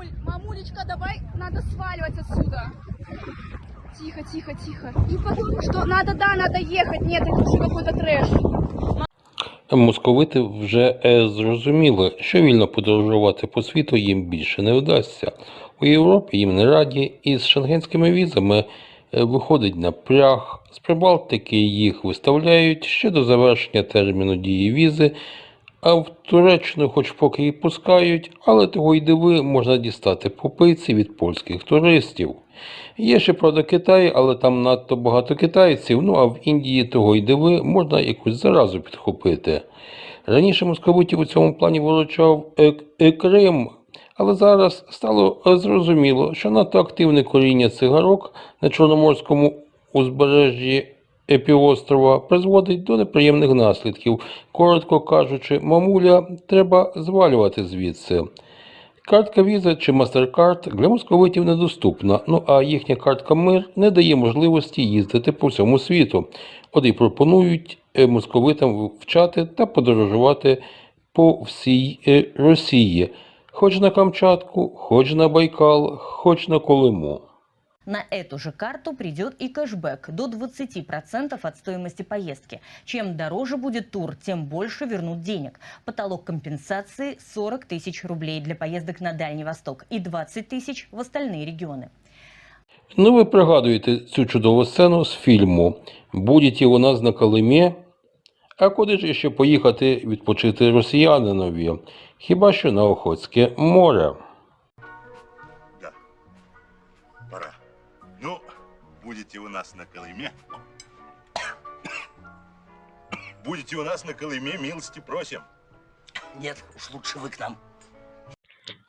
Мамуль, мамулечка, давай, надо сваливать отсюда. Тихо, тихо, тихо. И потому что надо, да, надо ехать. Нет, это уже какой-то трэш. Московити вже е, зрозуміли, що вільно подорожувати по світу їм більше не вдасться. У Європі їм не раді, і з шенгенськими візами е, виходить напряг. З Прибалтики їх виставляють ще до завершення терміну дії візи, а в Туреччину хоч поки і пускають, але того й диви можна дістати попиці від польських туристів. Є ще, правда, Китай, але там надто багато китайців, ну а в Індії того й диви можна якусь заразу підхопити. Раніше московитів у цьому плані виручав е, е, Крим, але зараз стало е, зрозуміло, що надто активне коріння цигарок на Чорноморському узбережжі е, півострова призводить до неприємних наслідків. Коротко кажучи, мамуля, треба звалювати звідси. Картка Visa чи MasterCard для московитів недоступна, ну а їхня картка Мир не дає можливості їздити по всьому світу. От і пропонують е, московитам вивчати та подорожувати по всій е, Росії, хоч на Камчатку, хоч на Байкал, хоч на Колиму. На эту же карту придет и кэшбэк до 20% от стоимости поездки. Чем дороже будет тур, тем больше вернут денег. Потолок компенсации 40 тысяч рублей для поездок на Дальний Восток и 20 тысяч в остальные регионы. Ну, ви пригадуєте цю чудову сцену з фільму «Будете у нас на Калимі?» А куди ж ще поїхати відпочити росіянинові? Хіба що на Охотське море? будете у нас на Колыме. Будете у нас на Колыме, милости просим. Нет, уж лучше вы к нам.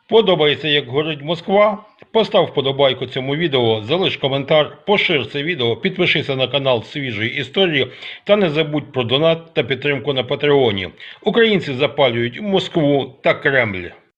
Подобається, як горить Москва? Постав вподобайку цьому відео, залиш коментар, пошир це відео, підпишися на канал Свіжої історії та не забудь про донат та підтримку на Патреоні. Українці запалюють Москву та Кремль.